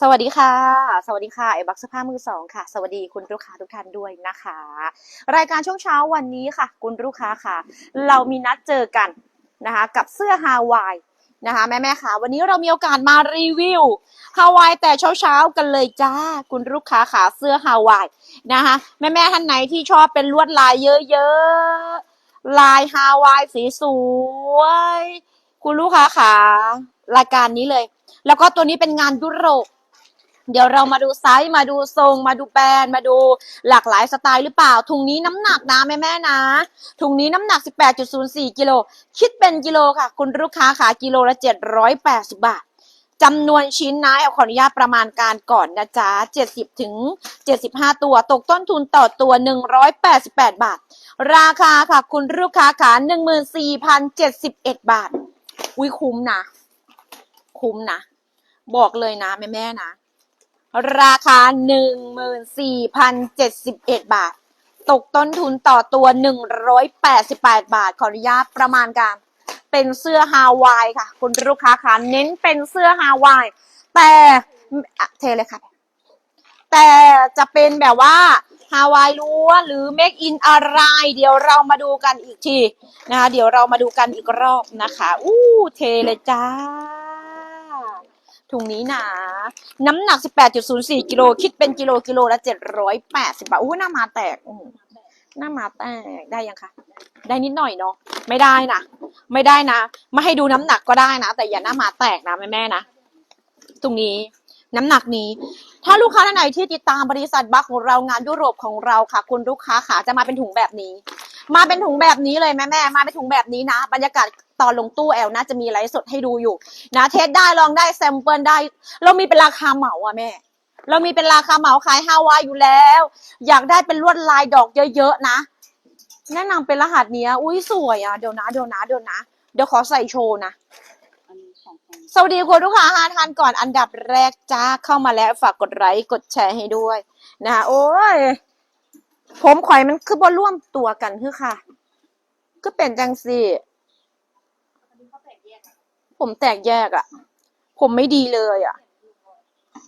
สวัสดีค่ะ สวัสดีค่ะไอบักเสื้อผ้ามือสองค่ะ สวัสดีคุณลูกค้าทุกท่านด้วยนะคะ รายการช่วงเช้าวันนี้ค่ะ คุณลูกค้าค่ะ เรามีนัดเจอกันนะคะ กับเสื้อฮาวายนะคะแม่แม่ค่ะ วันนี้เรามีโอกาสมารีวิวฮาวายแต่เช้าๆกันเลยจ้า คุณลูกค้าค่ะเสื้อฮาวายนะคะแม่แม่ท่านไหนที่ชอบเป็นลวดลายเยอะๆลายฮาวายสีสวยคุณลูกค้าค่ะรายการนี้เลย แล้วก็ตัวนี้เป็นงานยุโรป เดี๋ยวเรามาดูไซส์มาดูทรง มาดูแบรนด์มาดูหลากหลายสไตล์หรือเปล่า ถุงนี้น้ำหนักนะแม่แม่นะ ถุงนี้น้ำหนัก 18.04 กิโล คิดเป็นกิโลค่ะ คุณลูกค้าขากิโลละ 780 บาทจำนวนชิ้นนะเอาขออนุญาตประมาณการก่อนนะจ๊ะ 70ถึง75 ตัว ตกต้นทุนต่อตัว 188 บาท ราคาค่ะ คุณลูกค้าขา14,071 บาท อุ้ยคุ้มนะ คุ้มนะ บอกเลยนะแม่แม่นะ ราคา 14,071 บาท ตกต้นทุนต่อตัว 188 บาท ขออนุญาตประมาณการ เป็นเสื้อฮาวายค่ะ คุณลูกค้าคะเน้นเป็นเสื้อฮาวาย แต่เทเลยค่ะ แต่จะเป็นแบบว่าฮาวายล้วนหรือเมคอินอะไร เดี๋ยวเรามาดูกันอีกทีนะคะเดี๋ยวเรามาดูกันอีกรอบนะคะ อู้เทเลยจ้า ถุงนี้นะน้ำหนัก 18.04กิโลคิดเป็นกิโลกิโลละ 780 บาท อู้หน้ามาแตกอืมหน้ามาแตกได้ยังคะ ได้นิดหน่อยเนาะ ไม่ได้นะ ไม่ได้นะ ไม่ให้ดูน้ำหนักก็ได้นะ แต่อย่าหน้ามาแตกนะแม่แม่นะ ตรงนี้ น้ำหนักนี้ ถ้าลูกค้าท่านไหนที่ติดตามบริษัทบัคของเรางานยุโรปของเราค่ะ คุณลูกค้าขาจะมาเป็นถุงแบบนี้ มาเป็นถุงแบบนี้เลยแม่แม่มาเป็นถุงแบบนี้นะ บรรยากาศตอนลงตู้แอลน่าจะมีไลฟ์สดให้ดูอยู่ นะเทสได้ลองได้แซมเปิลได้ เรามีเป็นราคาเหมาอะแม่ เรามีเป็นราคาเหมาขายฮาวายอยู่แล้ว อยากได้เป็นลวดลายดอกเยอะๆนะ แนะนำเป็นรหัสเนี้ย อุ้ยสวยอะเดี๋ยวนะเดี๋ยวนะเดี๋ยวนะเดี๋ยวขอใส่โชว์นะ สวัสดีคุณลูกค้าฮาทานก่อนอันดับแรกจ้าเข้ามาแล้วฝากกดไลค์กดแชร์ให้ด้วยนะคะโอ้ย ผมข่อยมันคือบอร่วมตัวกันคือค่ะ ก็เป็นจังสิผมแตกแยกอะ่ะ ผมไม่ดีเลยอะ่ะ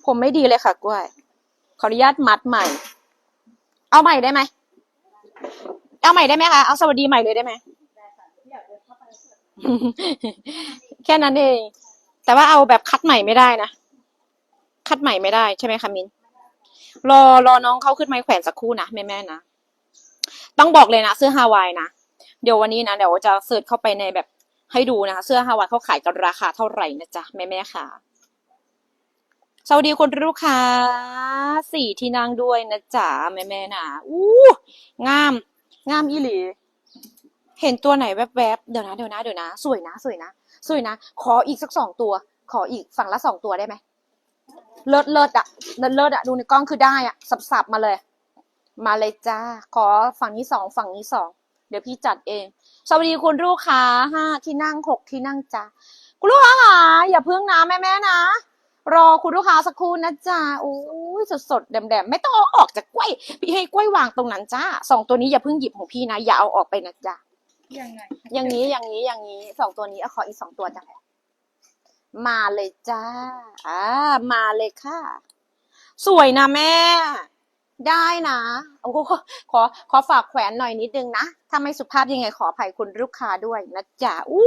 ผมไม่ดีเลยค่ะกล้วย ขออนุญาตมัดใหม่ เอาใหม่ได้ไหม เอาใหม่ได้ไหมคะ เอาสวัสดีใหม่เลยได้ไหม แค่นั้นเอง แต่ว่าเอาแบบคัดใหม่ไม่ได้นะ คัดใหม่ไม่ได้ใช่ไหมคะมินรอรอน้องเขาขึ้นไม้แขวนสักครู่นะแม่แม่นะ ต้องบอกเลยนะเสื้อฮาวายนะ เดี๋ยววันนี้นะเดี๋ยวจะเสิร์ชเข้าไปในแบบให้ดูนะคะเสื้อฮาวายเขาขายกันราคาเท่าไหร่นะจ๊ะแม่แม่ค่ะสวัสดีคุณลูกค้าสี่ที่นั่งด้วยนะจ๊ะแม่แม่นะอู้งาม งามอีหลี เห็นตัวไหนแวบๆเดี๋ยวนะเดี๋ยวนะเดี๋ยวนะ สวยนะสวยนะ สวยนะ ขออีกสักสองตัว ขออีกฝั่งละสองตัวได้ไหม เลิศเลิศอะเลิศเลิศอะดูในกล้องคือได้อะสับสับมาเลย มาเลยจ้า ขอฝั่งนี้สองฝั่งนี้สอง เดี๋ยวพี่จัดเอง สวัสดีคุณลูกค้าห้าที่นั่งหกที่นั่งจ้าคุณลูกค้าอย่าเพิ่งนะแม่แม่นะ รอคุณลูกค้าสักครู่นะจ๊ะโอ้ยสดสดๆแดมไม่ต้องเอาออกจากกล้วย พี่ให้กล้วยวางตรงนั้นจ้าสองตัวนี้อย่าเพิ่งหยิบของพี่นะ อย่าเอาออกไปนะจ๊ะ ยังไงอย่างนี้อย่างนี้อย่างนี้สองตัวนี้เอาขออีกสองตัวจ้ะมาเลยจ้า อ่า มาเลยค่ะ สวยนะแม่ ได้นะโอ้โหขอขอฝากแขวนหน่อยนิดนึงนะ ถ้าไม่สุภาพยังไงขออภัยคุณลูกค้าด้วยนะจ๊ะอู้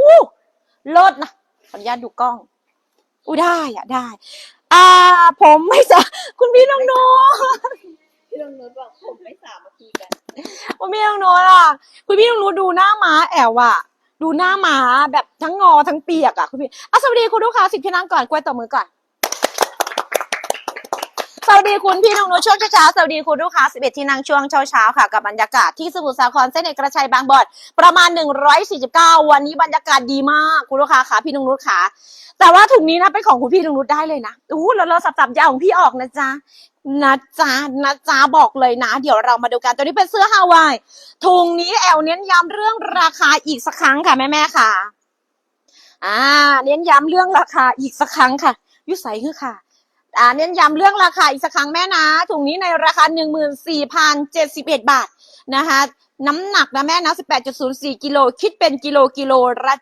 เลิศนะขออนุญาตดูกล้อง อู้ได้อะได้ อ่า ผมไม่จะคุณพี่น้องโนพี่ลงนุชบอกผมไม่สามัคคีกัน คุณพี่น้องโนอะคุณพี่น้องรู้ดูหน้าม้าแอวอะ ดูหน้าม้าแบบทั้งงอทั้งเปียกอะคุณพี่อะสวัสดีคุณลูกค้าสิพี่นั่งก่อนกล้วยต่อมือก่อน สวัสดีคุณพี่น้องนุชช่วงเช้าสวัสดีคุณลูกค้า 11 ที่นั่งช่วงเช้าๆค่ะ กับบรรยากาศที่สมุทรสาครเส้นเอกกระชัยบางบอนประมาณ 149 วันนี้บรรยากาศดีมากคุณลูกค้าค่ะพี่น้องนุชค่ะ แต่ว่าถุงนี้นะเป็นของคุณพี่น้องนุชได้เลยนะอู้แล้วเราสับๆยาของพี่ออกนะจ๊ะนะจ๊ะนะจ๊ะบอกเลยนะ เดี๋ยวเรามาดูกันตัวนี้เป็นเสื้อฮาวายถุงนี้แอลเน้นย้ำเรื่องราคาอีกสักครั้งค่ะแม่ๆค่ะ อ่า เน้นย้ำเรื่องราคาอีกสักครั้งค่ะยุใสคือค่ะ อ่าเน้นย้ำเรื่องราคาอีกสักครั้งแม่นะถุงนี้ในราคาหนึ่งหมื่นสี่พันเจ็ดสิบเอ็ดบาทนะคะน้ำหนักนะแม่นะ 18.04 กิโล คิดเป็นกิโลกิโลละ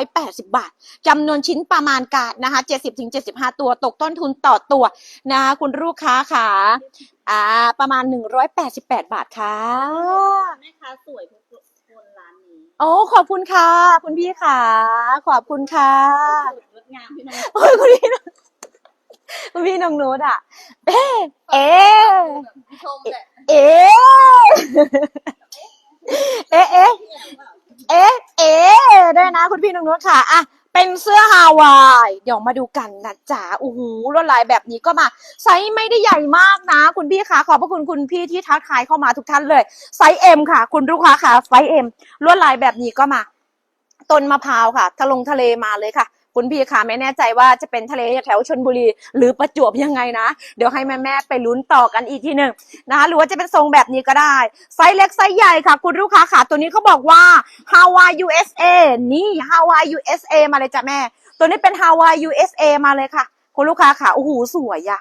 780 บาท จำนวนชิ้นประมาณการนะคะ 70-75 ตัว ตกต้นทุนต่อตัวนะคะคุณลูกค้าค่ะอ่า ประมาณ 188 บาทค่ะแม่ค้าสวยทุกคนร้านนี้ โอ้ ขอบคุณค่ะ คุณพี่ค่ะ ขอบคุณค่ะสุดงดงามพี่น้องโอ้ยคุณพี่คุณ พี่น้องนุชอะ เอ๊ะเอ๊ะชมแหละเอ๊ะเอ๊ะเอ๊ะเอ๊ะเอ๊ะด้วยนะคุณพี่น้องนุชค่ะอะเป็นเสื้อฮาวาย เดี๋ยวมาดูกันนะจ๊ะโอ้โหลวดลายแบบนี้ก็มา ไซส์ไม่ได้ใหญ่มากนะ คุณพี่คะขอบพระคุณคุณพี่ที่ทักทายเข้ามาทุกท่านเลย ไซส์เอ็มค่ะ คุณลูกค้าค่ะไซส์เอ็มลวดลายแบบนี้ก็มา ต้นมะพร้าวค่ะทะลงทะเลมาเลยค่ะ คุณพี่คะไม่แน่ใจว่าจะเป็นทะเลแถวชนบุรี หรือประจวบยังไงนะ เดี๋ยวให้แม่แม่ไปลุ้นต่อกันอีกทีหนึ่งนะคะหรือว่าจะเป็นทรงแบบนี้ก็ได้ ไซส์เล็กไซส์ใหญ่ค่ะ คุณลูกค้าค่ะตัวนี้เขาบอกว่า Hawaii USA นี่ Hawaii USA มาเลยจ้ะแม่ ตัวนี้เป็น Hawaii USA มาเลยค่ะ คุณลูกค้าค่ะโอ้โหสวยอะ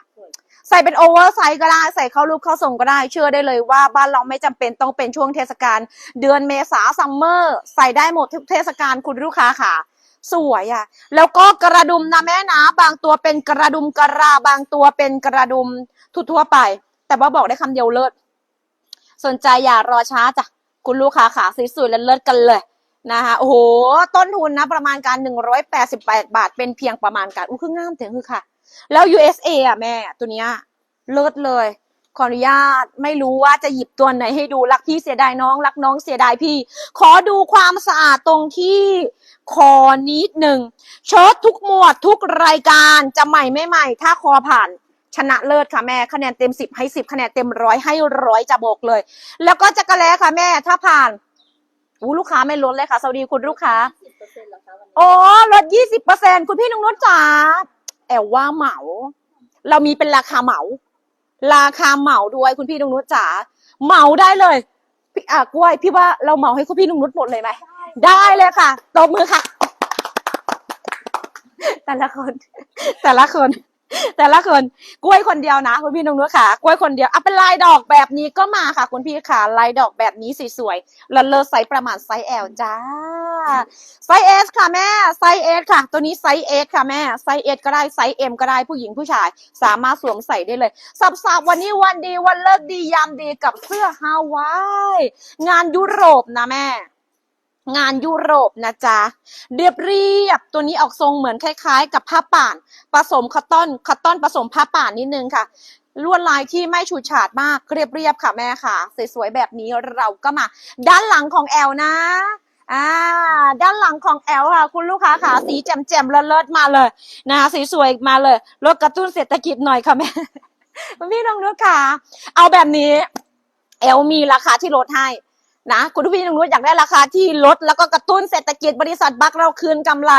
ใส่เป็นโอเวอร์ไซส์ก็ได้ ใส่เข้ารูปเข้าทรงก็ได้ เชื่อได้เลยว่าบ้านเราไม่จำเป็นต้องเป็นช่วงเทศกาล เดือนเมษาซัมเมอร์ ใส่ได้หมดทุกเทศกาลคุณลูกค้าค่ะ สวยอะ่ะ แล้วก็กระดุมนะแม่นะบางตัวเป็นกระดุมกระราบางตัวเป็นกระดุมทั่วๆไป แต่ว่าบอกได้คำเดียวเลิศสนใจอย่ารอช้าจ้ะคุณลูกค้าขาสวยๆและเลิศกันเลยนะคะโอ้โหต้นทุนนะประมาณการ 188 บาท เป็นเพียงประมาณการอู้คืองามแต่คือค่ะ แล้ว USA อะแม่ตัวเนี้ยเลิศเลย ขออนุญาตไม่รู้ว่าจะหยิบตัวไหนให้ดูรักพี่เสียดายน้อง รักน้องเสียดายพี่ ขอดูความสะอาดตรงที่คอนิดหนึ่งเชิ้ตทุกหมวดทุกรายการจะใหม่ไม่ใหม่ ถ้าคอผ่านชนะเลิศค่ะแม่คะแนนเต็มสิบให้สิบคะแนนเต็มร้อยให้ร้อยจะบอกเลย แล้วก็จะกระแลค่ะแม่ ถ้าผ่านอู้ลูกค้าไม่ลดเลยค่ะสวัสดีคุณลูกค้าสิบเปอร์เซ็นต์หรอคะวันนี้โอ้ลดยี่สิบเปอร์เซ็นคุณพี่นุ้งนุชจ๋าแอลว่าเหมา เรามีเป็นราคาเหมา ราคาเหมาด้วยคุณพี่นุ้งนุชจ๋าเหมาได้เลยพี่อะกล้วย พี่ว่าเราเหมาให้คุณพี่นุ้งนุชหมดเลยไหมได้เลยค่ะตบมือค่ะ แต่ละคน แต่ละคน แต่ละคนกล้วยคนเดียวนะคุณพี่นุ้งนุชค่ะกล้วยคนเดียวเอะเป็นลายดอกแบบนี้ก็มาค่ะ คุณพี่ค่ะลายดอกแบบนี้สวยๆล้วเลอไซส์ประมาณไซส์ L จ้าไซส์ S ค่ะแม่ไซส์ S ค่ะ ตัวนี้ไซส์ S ค่ะแม่ไซส์ S ก็ได้ไซส์ M ก็ได้ผู้หญิงผู้ชาย สามารถสวมใส่ได้เลยสับสับวันนี้วันดีวันเลิกดียามดีกับเสื้อฮาวายงานยุโรปนะแม่ งานยุโรปนะจ๊ะ เรียบเรียบตัวนี้ออกทรงเหมือนคล้าย ๆ กับผ้าป่าน ผสมคอตตอนคอตตอนผสมผ้าป่านนิดนึงค่ะ ลวดลายที่ไม่ฉูดฉาดมากเรียบเรียบค่ะแม่ค่ะ สวยๆแบบนี้เราก็มา ด้านหลังของแอลนะอ่าด้านหลังของแอลค่ะ คุณลูกค้าค่ะสีแจ่มๆเลิศๆมาเลยนะคะสีสวยมาเลยลดกระตุ้นเศรษฐกิจหน่อยค่ะแม่พี่น้องนุชค่ะเอาแบบนี้แอลมีราคาที่ลดให้ นะคุณพี่น้องนุชอยากได้ราคาที่ลด แล้วก็กระตุ้นเศรษฐกิจบริษัทบัคเราคืนกำไร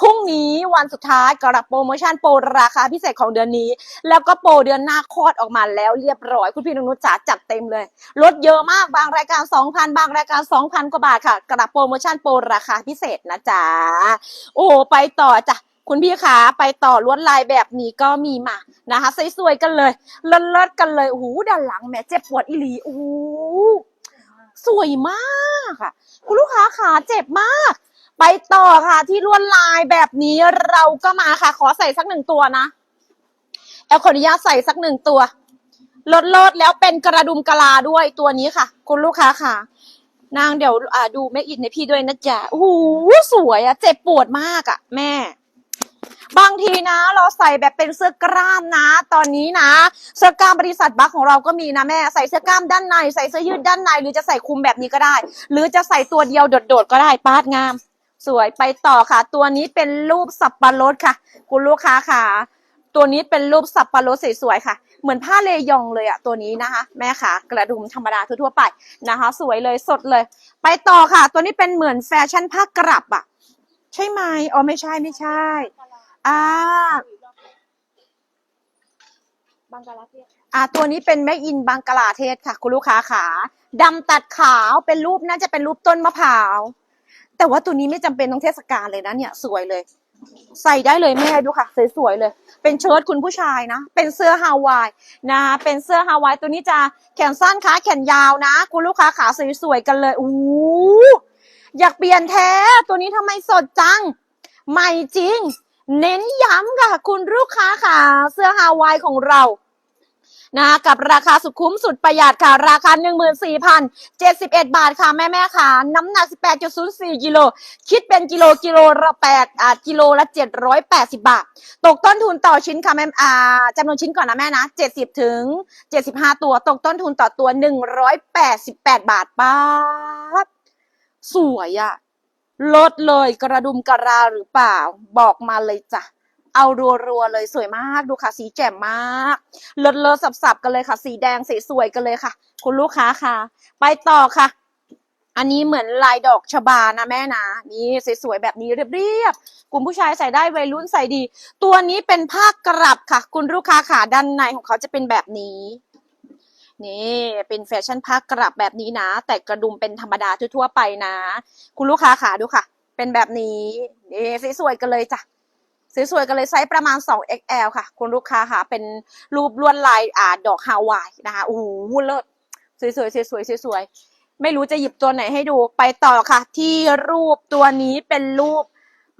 พรุ่งนี้วันสุดท้ายกับโปรโมชั่นโปรราคาพิเศษของเดือนนี้ แล้วก็โปรเดือนหน้าคลอดออกมาแล้วเรียบร้อย คุณพี่น้องนุชจ๋าจัดเต็มเลย ลดเยอะมากบางรายการ 2,000 บางรายการ 2,000 กว่าบาทค่ะกับโปรโมชั่นโปรราคาพิเศษนะจ๊ะโอ้ไปต่อจ้ะคุณพี่ขาไปต่อลวดลายแบบนี้ก็มีมานะคะสวยๆกันเลยเลิศๆกันเลยโอ้โหด้านหลังแม่เจ็บปวดอีหลีโอ้ สวยมากค่ะ คุณลูกค้าขาเจ็บมาก ไปต่อค่ะที่ลวดลายแบบนี้เราก็มาค่ะ ขอใส่สักหนึ่งตัวนะแอลขออนุญาตใส่สักหนึ่งตัวลดลดแล้วเป็นกระดุมกะลาด้วยตัวนี้ค่ะ คุณลูกค้าค่ะ นางเดี๋ยวอ่าดูแม่อินในพี่ด้วยนะจ๊ะโอ้โหสวยอะเจ็บปวดมากอะแม่ บางทีนะ เราใส่แบบเป็นเสื้อกล้ามนะ ตอนนี้นะ เสื้อกล้ามบริษัทบัคของเราก็มีนะแม่ใส่เสื้อกล้ามด้านใน ใส่เสื้อยืดด้านใน หรือจะใส่คลุมแบบนี้ก็ได้ หรือจะใส่ตัวเดียวโดดๆก็ได้ปาดงาม สวยไปต่อค่ะ ตัวนี้เป็นรูปสับปะรดค่ะ คุณลูกค้าค่ะ ตัวนี้เป็นรูปสับปะรดสวยๆค่ะ เหมือนผ้าเลยองเลยอะตัวนี้นะคะ แม่ค่ะ กระดุมธรรมดาทั่วๆไปนะคะ สวยเลยสดเลย ไปต่อค่ะ ตัวนี้เป็นเหมือนแฟชั่นผ้ากลับอะใช่ไหมอ๋อไม่ใช่ไม่ใช่ อ่าบางกะลาเทศอ่าตัวนี้เป็นแม่อินบังกลาเทศค่ะ คุณลูกค้าขาดำตัดขาวเป็นรูปน่าจะเป็นรูปต้นมะพร้าว แต่ว่าตัวนี้ไม่จำเป็นต้องเทศกาลเลยนะเนี่ย สวยเลย ใส่ได้เลยแม่ดูค่ะ สวยๆเลย เป็นเชิ้ตคุณผู้ชายนะ เป็นเสื้อฮาวายนะ เป็นเสื้อฮาวายตัวนี้จะแขนสั้นขาแขนยาวนะ คุณลูกค้าขาสวยๆกันเลยอู้อยากเปลี่ยนแท้ ตัวนี้ทำไมสดจัง ใหม่จริง เน้นย้ำค่ะ คุณลูกค้าค่ะ เสื้อฮาวายของเรานะกับราคาสุดคุ้มสุดประหยัดค่ะ ราคา 14,071 บาทค่ะ แม่แม่ค่ะ น้ำหนัก 18.04 กิโล คิดเป็นกิโลกิโลละ8อ่ากิโลละ 780 บาท ตกต้นทุนต่อชิ้นค่ะแม่อ่าจำนวนชิ้นก่อนนะแม่นะ 70 ถึง 75 ตัว ตกต้นทุนต่อตัว 188 บาทป้าสวยอะ ลดเลยกระดุมกระราหรือเปล่า บอกมาเลยจ้ะ เอารัวๆเลยสวยมากดูค่ะ สีแจ่มมากเลิศเลิศสับๆกันเลยค่ะ สีแดงสีสวยกันเลยค่ะ คุณลูกค้าค่ะ ไปต่อค่ะ อันนี้เหมือนลายดอกชบานะแม่นะนี่สวยๆแบบนี้เรียบๆกลุ่มผู้ชายใส่ได้วัยรุ่นใส่ดี ตัวนี้เป็นผ้ากรับค่ะ คุณลูกค้าขาด้านในของเขาจะเป็นแบบนี้ นี่เป็นแฟชั่นผ้ากรับแบบนี้นะ แต่กระดุมเป็นธรรมดาทั่วๆไปนะ คุณลูกค้าขาดูค่ะ เป็นแบบนี้นี่สวยๆกันเลยจ้ะสวยๆกันเลยไซส์ประมาณ 2XL ค่ะ คุณลูกค้าค่ะ เป็นรูปลวดลายอ่าดอกฮาวายนะคะโอ้โหเลิศสวยๆสวยๆสวยๆไม่รู้จะหยิบตัวไหนให้ดูไปต่อค่ะ ที่รูปตัวนี้เป็นรูป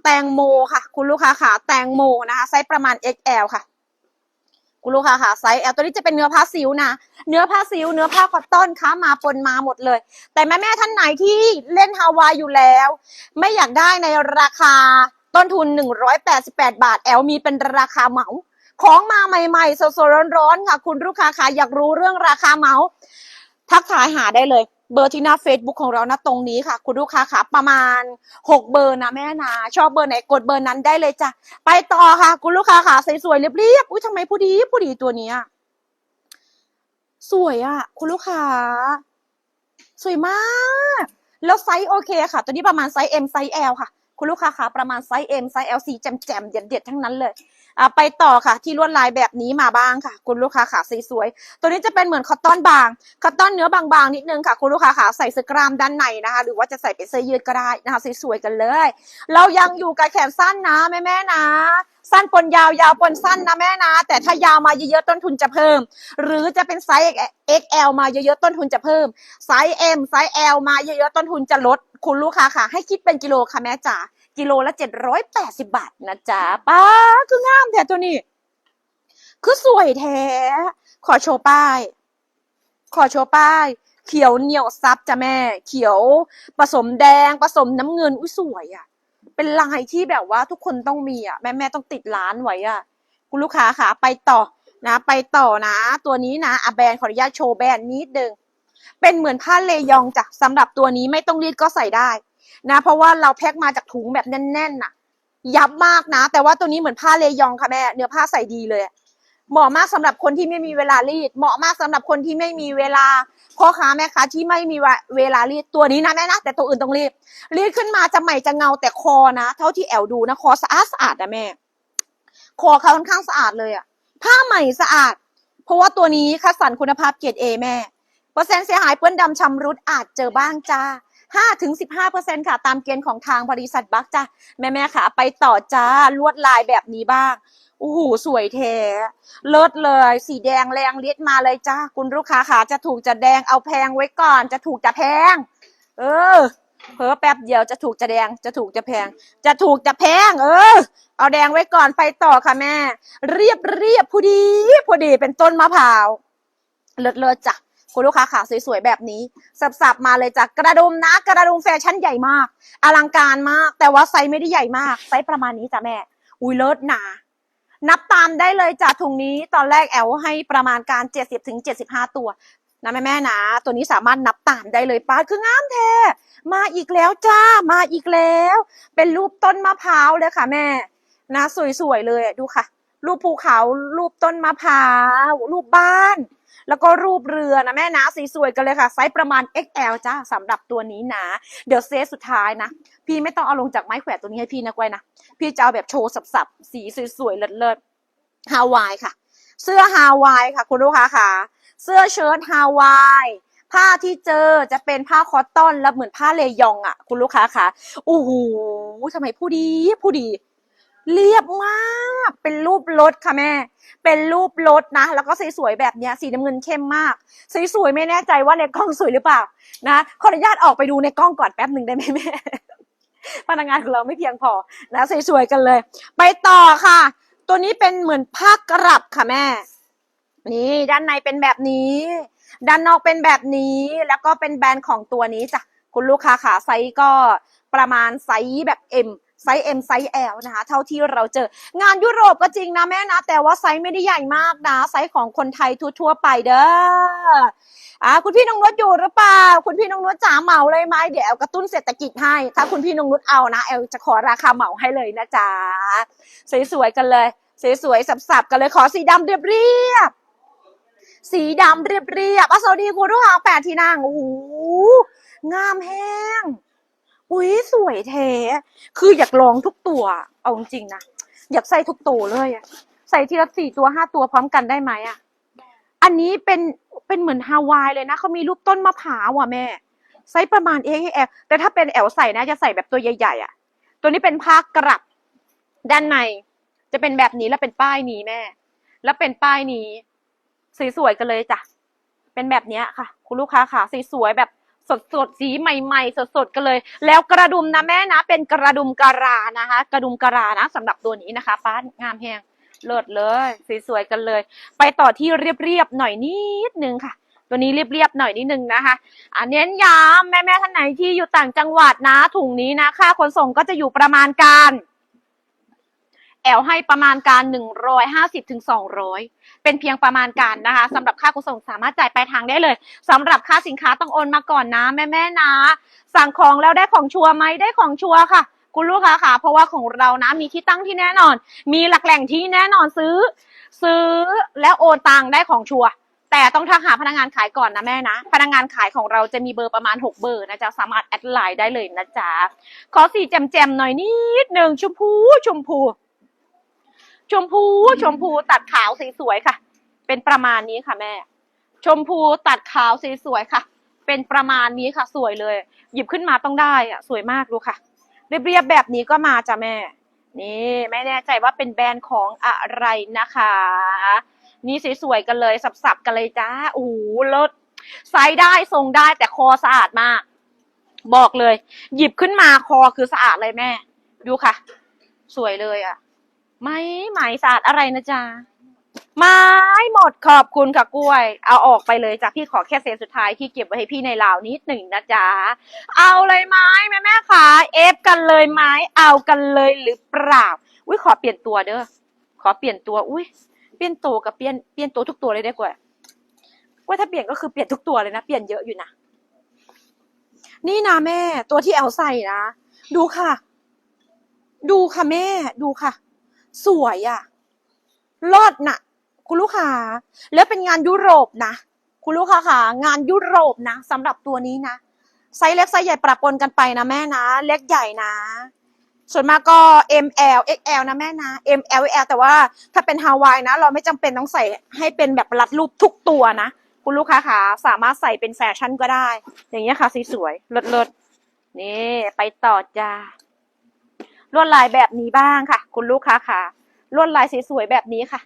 แตงโมค่ะ คุณลูกค้าค่ะแตงโมนะคะไซส์ประมาณ XL ค่ะ คุณลูกค้าค่ะไซส์ L ตัวนี้จะเป็นเนื้อผ้าซิวนะ เนื้อผ้าซิวเนื้อผ้าคอตตอนค้ามาปนมาหมดเลย แต่แม่แม่ท่านไหนที่เล่นฮาวายอยู่แล้ว ไม่อยากได้ในราคาต้นทุน 188 บาท แอลมีเป็นราคาเหมา ของมาใหม่ๆสดๆร้อนๆค่ะ คุณลูกค้าค่ะอยากรู้เรื่องราคาเหมา ทักทายหาได้เลย เบอร์ที่หน้า Facebook ของเรานะตรงนี้ค่ะ คุณลูกค้าค่ะประมาณ 6 เบอร์นะแม่นาชอบเบอร์ไหนกดเบอร์นั้นได้เลยจ้ะไปต่อค่ะ คุณลูกค้าค่ะสวยๆเรียบๆอุ้ยทำไมผู้ดีผู้ดีตัวนี้สวยอะ คุณลูกค้า สวยมาก แล้วไซส์โอเคค่ะ ตัวนี้ประมาณไซส์ M ไซส์ L ค่ะ คุณลูกค้าคะประมาณไซส์ M ไซส์ L สีแจ่มๆเด็ดๆทั้งนั้นเลยอ่าไปต่อค่ะ ที่ลวดลายแบบนี้มาบ้างค่ะ คุณลูกค้าขาสวยๆตัวนี้จะเป็นเหมือนคอตตอนบางคอตตอนเนื้อบางๆนิดนึงค่ะ คุณลูกค้าขาใส่เสื้อกล้ามด้านในนะคะ หรือว่าจะใส่เป็นเสื้อยืดก็ได้นะคะสวยๆกันเลย เรายังอยู่กับแขนสั้นนะแม่ๆนะ สั้นปนยาวยาวปนสั้นนะแม่นะ แต่ถ้ายาวมาเยอะๆต้นทุนจะเพิ่ม หรือจะเป็นไซส์ XL มาเยอะๆต้นทุนจะเพิ่ม ไซส์ M ไซส์ L มาเยอะๆต้นทุนจะลด คุณลูกค้าค่ะ ให้คิดเป็นกิโลค่ะแม่จ๋ากิโลละ 780 บาทนะจ๊ะป้าคืองามแท้ตัวนี้ คือสวยแท้ ขอโชว์ป้าย ขอโชว์ป้าย เขียวเหนียวซับจ้ะแม่ เขียวผสมแดงผสมน้ำเงินอุ้ยสวยอะ เป็นลายที่แบบว่าทุกคนต้องมีอะแม่แม่ต้องติดร้านไว้อะ คุณลูกค้าค่ะ ไปต่อนะ ไปต่อนะ ตัวนี้นะอะแบรนด์ขออนุญาตโชว์แบรนด์นิดนึงเป็นเหมือนผ้าเลยองจ้ะสำหรับตัวนี้ไม่ต้องรีดก็ใส่ได้ นะ เพราะว่าเราแพ็คมาจากถุงแบบแน่นๆน่ะ ยับมากนะ แต่ว่าตัวนี้เหมือนผ้าเลยองค่ะแม่ เนื้อผ้าใส่ดีเลย เหมาะมากสำหรับคนที่ไม่มีเวลารีด เหมาะมากสำหรับคนที่ไม่มีเวลาพ่อค้าแม่ค้าที่ไม่มีเวลารีดตัวนี้นะแม่นะแต่ตัวอื่นต้องรีดรีดขึ้นมาจะใหม่จะเงาแต่คอนะ เท่าที่แอลดูนะคอสะอาดสะอาดนะแม่ คอเขาค่อนข้างสะอาดเลยอะผ้าใหม่สะอาด เพราะว่าตัวนี้คัดสรรคุณภาพเกรดเอแม่เปอร์เซ็นต์เสียหายเปื้อนดำชำรุดอาจเจอบ้างจ้า 5ถึง15เปอร์เซ็นต์ค่ะ ตามเกณฑ์ของทางบริษัทบัคจ้าแม่แม่ๆค่ะ ไปต่อจ้าลวดลายแบบนี้บ้างโอ้โหสวยแท้เลิศเลย สีแดงแรงเลียดมาเลยจ้าคุณลูกค้าค่ะ จะถูกจะแดงเอาแพงไว้ก่อน จะถูกจะแพง เออเพิ่แป๊บเดียวจะถูกจะแดงจะถูกจะแพง จะถูกจะแพง เออ เอาแดงไว้ก่อนไปต่อค่ะแม่ เรียบเรียบพอดีพอดีเป็นต้นมะพร้าว เลิศเลิศจ้ะ คุณลูกค้าขาสวยๆแบบนี้ สับๆมาเลยจ้ะกระดุมนะกระดุมแฟชั่นใหญ่มาก อลังการมาก แต่ว่าไซส์ไม่ได้ใหญ่มาก ไซส์ประมาณนี้จ้ะแม่ อุ้ยเลิศหนา นับตามได้เลยจ้ะถุงนี้ตอนแรกแอลให้ประมาณการ 70ถึง75 ตัวนะแม่แม่นะ ตัวนี้สามารถนับตามได้เลยป้าคืองามแท้มาอีกแล้วจ้ามาอีกแล้ว เป็นรูปต้นมะพร้าวเลยค่ะแม่ นะสวยๆเลยดูค่ะ รูปภูเขารูปต้นมะพร้าวรูปบ้าน แล้วก็รูปเรือนะแม่นะสีสวยกันเลยค่ะ ไซส์ประมาณ XL จ้าสำหรับตัวนี้นะเดี๋ยวเซตสุดท้ายนะ พี่ไม่ต้องเอาลงจากไม้แขวนตัวนี้ให้พี่นะก้อยนะ พี่จะเอาแบบโชว์สับๆ สีสวยๆ เลิศๆฮาวายค่ะ เสื้อฮาวายค่ะ คุณลูกค้าค่ะ เสื้อเชิ้ตฮาวายผ้าที่เจอจะเป็นผ้าคอตตอนแล้วเหมือนผ้าเลยองอะ คุณลูกค้าค่ะโอ้โหทำไมผู้ดีผู้ดี เรียบมากเป็นรูปรถค่ะแม่ เป็นรูปรถนะ แล้วก็สวยๆแบบเนี้ยสีน้ำเงินเข้มมากสวยๆไม่แน่ใจว่าในกล้องสวยหรือเปล่านะขออนุญาตออกไปดูในกล้องก่อนแป๊บหนึ่งได้ไหมแม่พนักงานของเราไม่เพียงพอนะสวยๆกันเลย ไปต่อค่ะ ตัวนี้เป็นเหมือนผ้ากระบค่ะแม่ นี่ด้านในเป็นแบบนี้ ด้านนอกเป็นแบบนี้แล้วก็เป็นแบรนด์ของตัวนี้จ้ะคุณลูกค้าขาไซส์ก็ประมาณไซส์แบบ M ไซส์ M ไซส์ L นะคะ เท่าที่เราเจองานยุโรปก็จริงนะแม่นะ แต่ว่าไซส์ไม่ได้ใหญ่มากนะ ไซส์ของคนไทยทั่วๆไปเด้ออ่าคุณพี่นงนุชอยู่หรือเปล่า คุณพี่นงนุชจ๋าเหมาเลยไหมเดี๋ยวแอลกระตุ้นเศรษฐกิจให้ ถ้าคุณพี่นงนุชเอานะแอลจะขอราคาเหมาให้เลยนะจ๊ะสวยๆกันเลยสวยๆสับๆกันเลยขอสีดำเรียบๆสีดำเรียบๆอะสวัสดีคุณทุกทางแปดที่นั่งโอ้โหงามแห้ง อุ้ยสวยเทคืออยากลองทุกตัว เอาจริงๆนะ อยากใส่ทุกตัวเลยอะใส่ทีละสี่ตัวห้าตัวพร้อมกันได้ไหมอะอันนี้เป็นเป็นเหมือนฮาวายเลยนะเขามีรูปต้นมะพร้าวอะแม่ ไซส์ประมาณ XXL แต่ถ้าเป็นแอลใส่นะจะใส่แบบตัวใหญ่ๆอะ ตัวนี้เป็นผ้ากระบด้านใน จะเป็นแบบนี้แล้วเป็นป้ายนี้แม่ แล้วเป็นป้ายนี้สวยๆกันเลยจ้ะเป็นแบบเนี้ยค่ะ คุณลูกค้าค่ะสีสวยแบบ สดๆสีใหม่ๆ สดๆกันเลย แล้วกระดุมนะแม่นะ เป็นกระดุมกะรานะคะ กระดุมกะรานะสำหรับตัวนี้นะคะ ป้างามแฮงเลิศเลยสสวยๆกันเลย ไปต่อที่เรียบๆหน่อยนิดนึงค่ะตัวนี้เรียบๆหน่อยนิดนึงนะคะอันเน้นย้ำแม่ๆท่านไหนที่อยู่ต่างจังหวัดนะ ถุงนี้นะค่าขนส่งก็จะอยู่ประมาณการ แอลให้ประมาณการ 150ถึง200 เป็นเพียงประมาณการนะคะสำหรับค่าขนส่งสามารถจ่ายปลายทางได้เลยสำหรับค่าสินค้าต้องโอนมาก่อนนะแม่แม่นะ สั่งของแล้วได้ของชัวร์ไหมได้ของชัวร์ค่ะ คุณลูกค้าค่ะเพราะว่าของเรานะมีที่ตั้งที่แน่นอน มีหลักแหล่งที่แน่นอนซื้อ ซื้อแล้วโอนตังได้ของชัวร์แต่ต้องทักหาพนักงานขายก่อนนะแม่นะ พนักงานขายของเราจะมีเบอร์ประมาณ 6 เบอร์นะจ๊ะ สามารถแอดไลน์ได้เลยนะจ๊ะ ขอสีแจมๆหน่อยนิดหนึ่งชมพูชมพู ชมพูชมพูตัดขาวสีสวยค่ะ เป็นประมาณนี้ค่ะแม่ ชมพูตัดขาวสีสวยค่ะ เป็นประมาณนี้ค่ะ สวยเลย หยิบขึ้นมาต้องได้อะสวยมากดูค่ะ เรียบๆแบบนี้ก็มาจ้ะแม่ นี่ไม่แน่ใจว่าเป็นแบรนด์ของอะไรนะคะ นี่สวยๆกันเลยสับๆกันเลยจ้าโอ้โหเลิศไซส์ได้ทรงได้แต่คอสะอาดมาก บอกเลย หยิบขึ้นมาคอคือสะอาดเลยแม่ ดูค่ะ สวยเลยอะ ไม่ไหมายสะอาดอะไรนะจ๊ะไม้หมดขอบคุณค่ะกล้วย เอาออกไปเลยจ้ะพี่ขอแค่เซตสุดท้ายที่เก็บไว้ให้พี่ในลาวนิดหนึ่งนะจ๊ะเอาเลยไหมแม่แม่ๆขาเอฟกันเลยไหมเอากันเลยหรือเปล่าอุ้ยขอเปลี่ยนตัวเด้อขอเปลี่ยนตัวอุ้ยเปลี่ยนตัวกับเปลี่ยนเปลี่ยนตัวทุกตัวเลยได้กว่าว่าถ้าเปลี่ยนก็คือเปลี่ยนทุกตัวเลยนะเปลี่ยนเยอะอยู่นะนี่นะแม่ ตัวที่แอลใส่นะดูค่ะ ดูค่ะแม่ ดูค่ะ สวยอะรอดน่ะคุณลูกค้า แล้วเป็นงานยุโรปนะ คุณลูกค้าค่ะ งานยุโรปนะสำหรับตัวนี้นะไซส์เล็กไซส์ใหญ่ปรับปนกันไปนะแม่นะ เล็กใหญ่นะ ส่วนมากก็ ML XL นะแม่นะ ML XL แต่ว่าถ้าเป็นฮาวายนะ เราไม่จำเป็นต้องใส่ให้เป็นแบบรัดรูปทุกตัวนะ คุณลูกค้าค่ะ สามารถใส่เป็นแฟชั่นก็ได้ อย่างเงี้ยค่ะสีสวยๆเลิศๆนี่ ไปต่อจ้า ลวดลายแบบนี้บ้างค่ะ คุณลูกค้าค่ะลวดลายสวยๆแบบนี้ค่ะ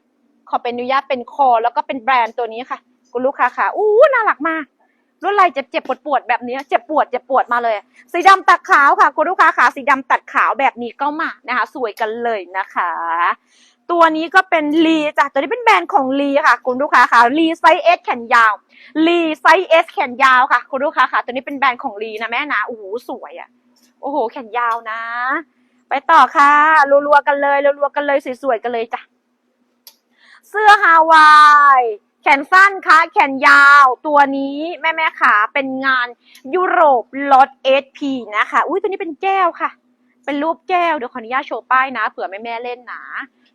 ขอเป็นอนุญาตเป็นคอ แล้วก็เป็นแบรนด์ตัวนี้ค่ะ คุณลูกค้าค่ะอู้น่ารักมากลวดลายเจ็บเจ็บปวดๆแบบนี้เจ็บปวดเจ็บปวดมาเลย สีดำตัดขาวค่ะ คุณลูกค้าค่ะสีดำตัดขาวแบบนี้ก็มานะคะ สวยกันเลยนะคะ ตัวนี้ก็เป็นลีจ้ะตัวนี้เป็นแบรนด์ของลีค่ะ คุณลูกค้าค่ะลีไซส์เอสแขนยาวลีไซส์เอสแขนยาวค่ะ คุณลูกค้าค่ะ ตัวนี้เป็นแบรนด์ของลีนะแม่นะโอ้โหสวยอะโอ้โห แขนยาวนะ ไปต่อค่ะ รัวๆกันเลยรัวๆกันเลยสวยๆกันเลยจ้ะ เสื้อฮาวายแขนสั้นคะแขนยาวตัวนี้แม่แม่ๆขาเป็นงานยุโรปลอตเอพีนะคะ อุ้ยตัวนี้เป็นแก้วค่ะ เป็นรูปแก้วเดี๋ยวขออนุญาตโชว์ป้ายนะเผื่อแม่แม่ๆเล่นนะ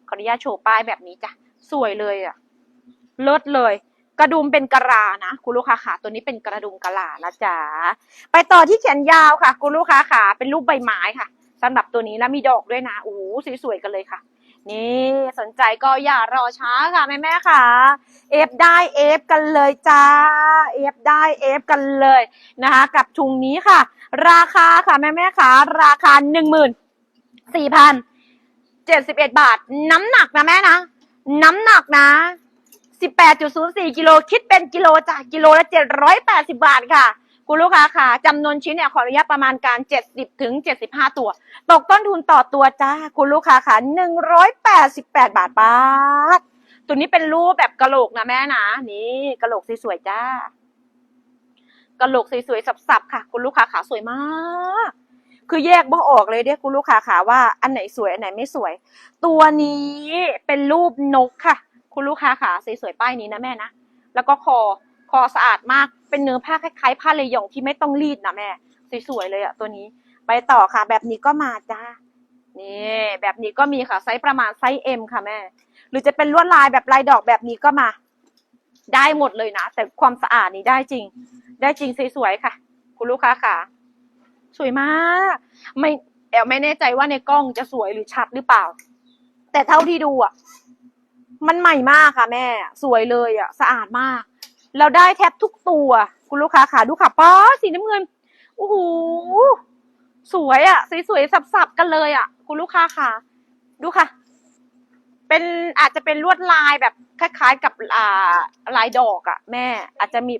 ขออนุญาตโชว์ป้ายแบบนี้จ้ะสวยเลยอะเลิศเลย กระดุมเป็นกระลานะคุณลูกค้าขาตัวนี้เป็นกระดุมกระลานะจ๊ะไปต่อที่แขนยาวค่ะคุณลูกค้าขาเป็นรูปใบไม้ค่ะ สำหรับตัวนี้แล้วมีดอกด้วยนะโอ้โหสวยๆกันเลยค่ะ นี่สนใจก็อย่ารอช้าค่ะแม่แม่ค่ะ เอฟได้เอฟกันเลยจ้า เอฟได้เอฟกันเลยนะคะ กับถุงนี้ค่ะ ราคาค่ะแม่แม่ค่ะ ราคาหนึ่งหมื่นสี่พันเ71บเอ็ดบาท น้ำหนักนะแม่นะ น้ำหนักนะ18.04กิโลคิดเป็นกิโลจากกิโลละ780บาทค่ะ คุณลูกค้าค่ะจำนวนชิ้นเนี่ยขออนุญาตประมาณการ 70ถึง75 ตัว ตกต้นทุนต่อตัวจ้า คุณลูกค้าค่ะ188 บาทบาท ตัวนี้เป็นรูปแบบกระโหลกนะแม่นะนี่กระโหลกสวยๆจ้ากระโหลกสวยๆสับๆค่ะ คุณลูกค้าขาสวยมากคือแยกบ่ออกเลยเด้คุณลูกค้าขาว่าอันไหนสวยอันไหนไม่สวย ตัวนี้เป็นรูปนกค่ะ คุณลูกค้าขาสวยๆป้ายนี้นะแม่นะแล้วก็คอ คอสะอาดมาก เป็นเนื้อผ้าคล้ายๆผ้าเลยองที่ไม่ต้องรีดนะแม่ สวยๆเลยอะตัวนี้ ไปต่อค่ะ แบบนี้ก็มาจ้า นี่แบบนี้ก็มีค่ะไซส์ประมาณไซส์ M ค่ะแม่ หรือจะเป็นลวดลายแบบลายดอกแบบนี้ก็มา ได้หมดเลยนะ แต่ความสะอาดนี่ได้จริง ได้จริงสวยๆค่ะ คุณลูกค้าค่ะ สวยมาก ไม่แอลไม่แน่ใจว่าในกล้องจะสวยหรือชัดหรือเปล่า แต่เท่าที่ดูอะ มันใหม่มากค่ะแม่ สวยเลยอะ สะอาดมาก เราได้แทบทุกตัว คุณลูกค้าค่ะดูค่ะป้าสีน้ำเงินโอ้โหสวยอะสวยๆสับๆกันเลยอะ คุณลูกค้าค่ะดูค่ะ เป็นอาจจะเป็นลวดลายแบบคล้ายๆ กับอ่าลายดอกอะ แม่ อาจจะมี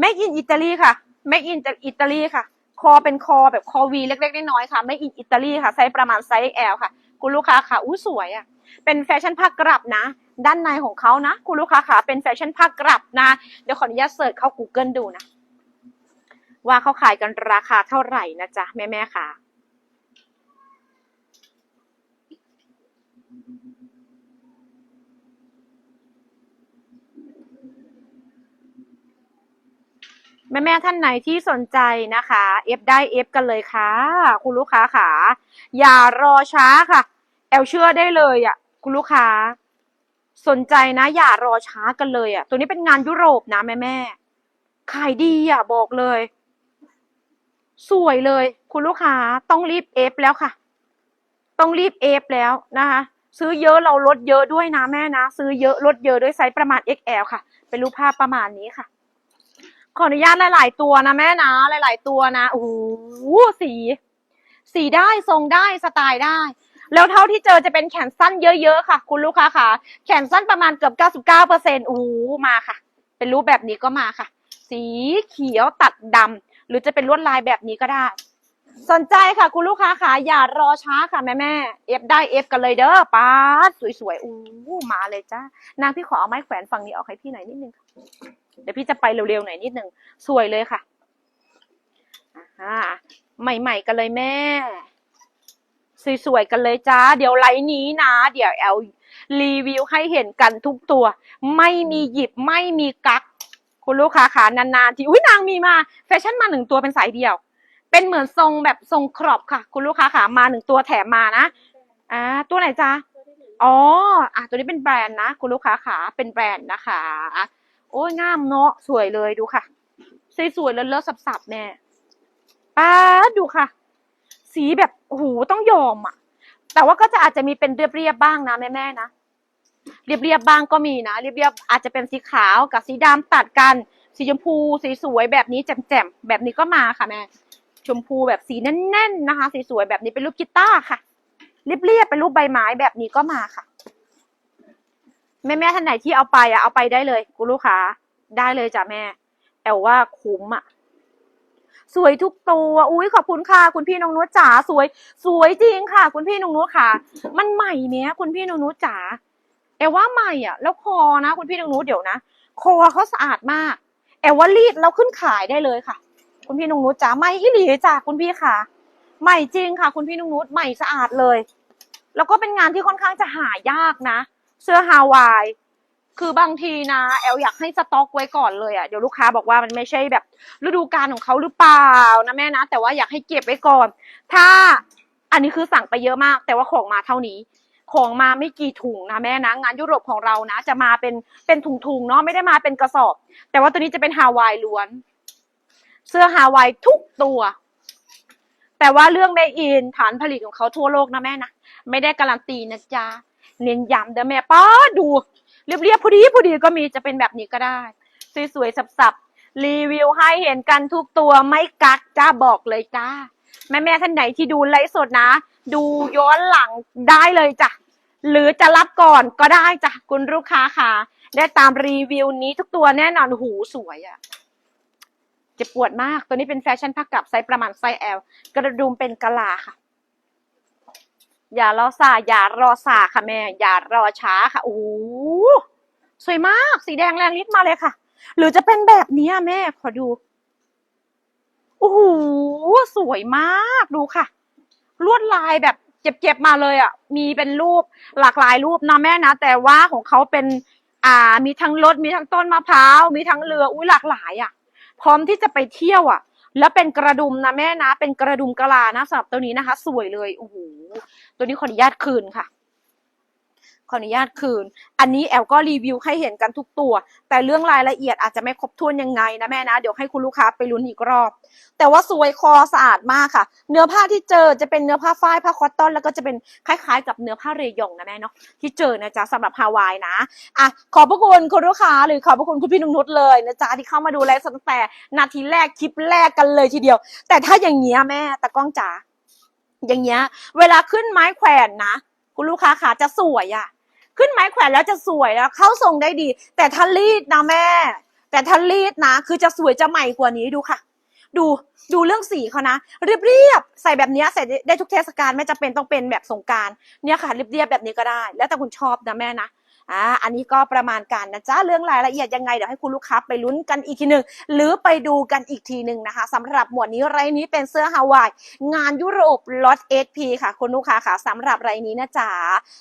ไม่อินอิตาลีค่ะไม่อินอิตาลีค่ะ คอเป็นคอแบบคอวีเล็กๆน้อยๆค่ะไม่อินอิตาลีค่ะไซส์ประมาณไซส์ L ค่ะ คุณลูกค้าค่ะอู้สวยอะ เป็นแฟชั่นผ้ากลับนะ ด้านในของเขานะ คุณลูกค้าค่ะเป็นแฟชั่นผ้ากลับนะ เดี๋ยวขออนุญาตเสิร์ชเข้า Google ดูนะ ว่าเขาขายกันราคาเท่าไหร่นะจ๊ะ แม่แม่ค่ะ แม่แม่ท่านไหนที่สนใจนะคะ เอฟได้เอฟกันเลยค่ะ คุณลูกค้าค่ะอย่ารอช้าค่ะ แอลเชื่อได้เลยอะ คุณลูกค้า สนใจนะ อย่ารอช้ากันเลยอะ ตัวนี้เป็นงานยุโรปนะแม่แม่ขายดีอะ บอกเลย สวยเลย คุณลูกค้าต้องรีบเอฟแล้วค่ะ ต้องรีบเอฟแล้วนะคะซื้อเยอะเราลดเยอะด้วยนะแม่นะ ซื้อเยอะลดเยอะด้วยไซส์ประมาณ XL ค่ะ เป็นรูปภาพประมาณนี้ค่ะ ขออนุญาตหลาย ๆ ตัวนะแม่นะ หลาย ๆ ตัวนะโอ้โหสี สีได้ทรงได้สไตล์ได้ แล้วเท่าที่เจอจะเป็นแขนสั้นเยอะๆค่ะ คุณลูกค้าค่ะ แขนสั้นประมาณเกือบ 99เปอร์เซ็นต์โอ้มาค่ะ เป็นรูปแบบนี้ก็มาค่ะ สีเขียวตัดดำหรือจะเป็นลวดลายแบบนี้ก็ได้ สนใจค่ะ คุณลูกค้าค่ะอย่ารอช้าค่ะแม่แม่เอฟได้เอฟกันเลยเด้อป้าดสวยๆอู้มาเลยจ้านางพี่ขอเอาไม้แขวนฝั่งนี้ออกให้พี่หน่อยนิดนึงเดี๋ยวพี่จะไปเร็วๆหน่อยนิดนึงสวยเลยค่ะอ่าใหม่ๆกันเลยแม่ สวยๆกันเลยจ้า เดี๋ยวไลน์นี้นะ เดี๋ยวแอลรีวิวให้เห็นกันทุกตัว ไม่มีหยิบไม่มีกัก คุณลูกค้าขานานๆทีอุ้ยนางมีมาแฟชั่นมาหนึ่งตัวเป็นสายเดียว เป็นเหมือนทรงแบบทรงครอบค่ะ คุณลูกค้าขามาหนึ่งตัวแถมมานะอ่าตัวไหนจ๊ะอ๋ออะตัวนี้เป็นแบรนด์นะ คุณลูกค้าขาเป็นแบรนด์นะคะ โอ้ยงามเนาะสวยเลยดูค่ะสวยๆเลิศๆสับๆแม่ป้าดูค่ะ สีแบบโอ้โหต้องยอมอะแต่ว่าก็จะอาจจะมีเป็นเรียบๆบ้างนะแม่ๆนะ เรียบๆบ้างก็มีนะ เรียบๆอาจจะเป็นสีขาวกับสีดำตัดกัน สีชมพูสีสวยแบบนี้แจ่มๆแบบนี้ก็มาค่ะแม่ชมพูแบบสีแน่นๆนะคะ สีสวยแบบนี้เป็นรูปกีตาร์ค่ะเรียบๆเป็นรูปใบไม้แบบนี้ก็มาค่ะแม่ๆท่านไหนที่เอาไปอะเอาไปได้เลยคุณลูกค้าได้เลยจ้ะแม่ แต่ว่าคุ้มอะ สวยทุกตัวอุ้ยขอบคุณค่ะ คุณพี่นงนุชจ๋าสวย สวยจริงค่ะ คุณพี่นงนุชค่ะ มันใหม่เนี้ย คุณพี่นงนุชจ๋าแอลว่าใหม่อะ แล้วคอนะ คุณพี่นงนุชเดี๋ยวนะคอเขาสะอาดมากแอลว่ารีดแล้วขึ้นขายได้เลยค่ะ คุณพี่นงนุชจ๋าใหม่อีหลีจ้ะคุณพี่ค่ะ ใหม่จริงค่ะ คุณพี่นงนุชใหม่สะอาดเลย แล้วก็เป็นงานที่ค่อนข้างจะหายากนะ เสื้อฮาวาย คือบางทีนะแอลอยากให้สต็อกไว้ก่อนเลยอะ่ะเดี๋ยวลูกค้าบอกว่ามันไม่ใช่แบบ ฤดูกาลของเขาหรือเปล่านะแม่นะ แต่ว่าอยากให้เก็บไว้ก่อน ถ้าอันนี้คือสั่งไปเยอะมาก แต่ว่าของมาเท่านี้ของมาไม่กี่ถุงนะแม่นะงานยุโรปของเรานะ จะมาเป็นเป็นถุงๆเนาะไม่ได้มาเป็นกระสอบ แต่ว่าตัวนี้จะเป็นฮาวายล้วน เสื้อฮาวายทุกตัว แต่ว่าเรื่องเมอินฐานผลิตของเขาทั่วโลกนะแม่นะไม่ได้การันตีนะจ๊ะเน้นย้ำเด้อแม่ป้าดู เรียบๆพอดีพอดีก็มีจะเป็นแบบนี้ก็ได้ สวยๆสับๆรีวิวให้เห็นกันทุกตัวไม่กักจ้าบอกเลยจ้าแม่แม่ๆท่านไหนที่ดูไลฟ์สดนะ ดูย้อนหลังได้เลยจ้ะหรือจะรับก่อนก็ได้จ้ะคุณลูกค้าค่ะ ได้ตามรีวิวนี้ทุกตัวแน่นอนหูสวยอะเจ็บปวดมาก ตัวนี้เป็นแฟชั่นผ้ากับไซส์ประมาณไซส์ L กระดุมเป็นกะลาค่ะ อย่ารอสาอย่ารอสาค่ะแม่ อย่ารอช้าค่ะโอ้สวยมากสีแดงแรงฤทธิ์มาเลยค่ะ หรือจะเป็นแบบนี้แม่ขอดูโอ้โหสวยมากดูค่ะ ลวดลายแบบเจ็บๆมาเลยอะ มีเป็นรูปหลากหลายรูปนะแม่นะแต่ว่าของเขาเป็น อ่า มีทั้งรถมีทั้งต้นมะพร้าวมีทั้งเรืออุ้ยหลากหลายอะ พร้อมที่จะไปเที่ยวอะ แล้วเป็นกระดุมนะแม่นะ เป็นกระดุมกะลานะสำหรับตัวนี้นะคะ สวยเลยโอ้โหตัวนี้ขออนุญาตคืนค่ะ ขออนุญาตคืน อันนี้แอลก็รีวิวให้เห็นกันทุกตัว แต่เรื่องรายละเอียดอาจจะไม่ครบถ้วนยังไงนะแม่นะ เดี๋ยวให้คุณลูกค้าไปลุ้นอีกรอบ แต่ว่าสวยคอสะอาดมากค่ะ เนื้อผ้าที่เจอจะเป็นเนื้อผ้าฝ้ายผ้าคอตตอน แล้วก็จะเป็นคล้ายๆ กับเนื้อผ้าเรยองนะแม่เนาะที่เจอนะจ๊ะสำหรับฮาวายนะอะขอบพระคุณคุณลูกค้าหรือขอบพระคุณคุณพี่นุ่งนุชเลยนะจ๊ะที่เข้ามาดูไลฟ์สดตั้งแต่นาทีแรกคลิปแรกกันเลยทีเดียว แต่ถ้าอย่างเงี้ยแม่ตะกล้องจ๋าอย่างเงี้ย เวลาขึ้นไม้แขวนนะ คุณลูกค้าขาจะสวยอะ ขึ้นไม้แขวนแล้วจะสวยแล้วเข้าทรงได้ดี แต่ถ้ารีดนะแม่ แต่ถ้ารีดนะ คือจะสวยจะใหม่กว่านี้ดูค่ะ ดูดูเรื่องสีเขานะเรียบๆใส่แบบนี้ใส่ได้ได้ทุกเทศกาลไม่จำเป็นต้องเป็นแบบสงการเนี่ยค่ะเรียบๆแบบนี้ก็ได้ แล้วแต่คุณชอบนะแม่นะอ่าอันนี้ก็ประมาณการนะจ๊ะเรื่องรายละเอียดยังไงเดี๋ยวให้คุณลูกค้าไปลุ้นกันอีกทีหนึ่งหรือไปดูกันอีกทีหนึ่งนะคะสำหรับหมวดนี้ไรนี้เป็นเสื้อฮาวายงานยุโรปล็อต SP ค่ะคุณลูกค้าค่ะสำหรับไรนี้นะจ๊ะ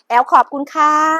แอลขอบคุณค่ะ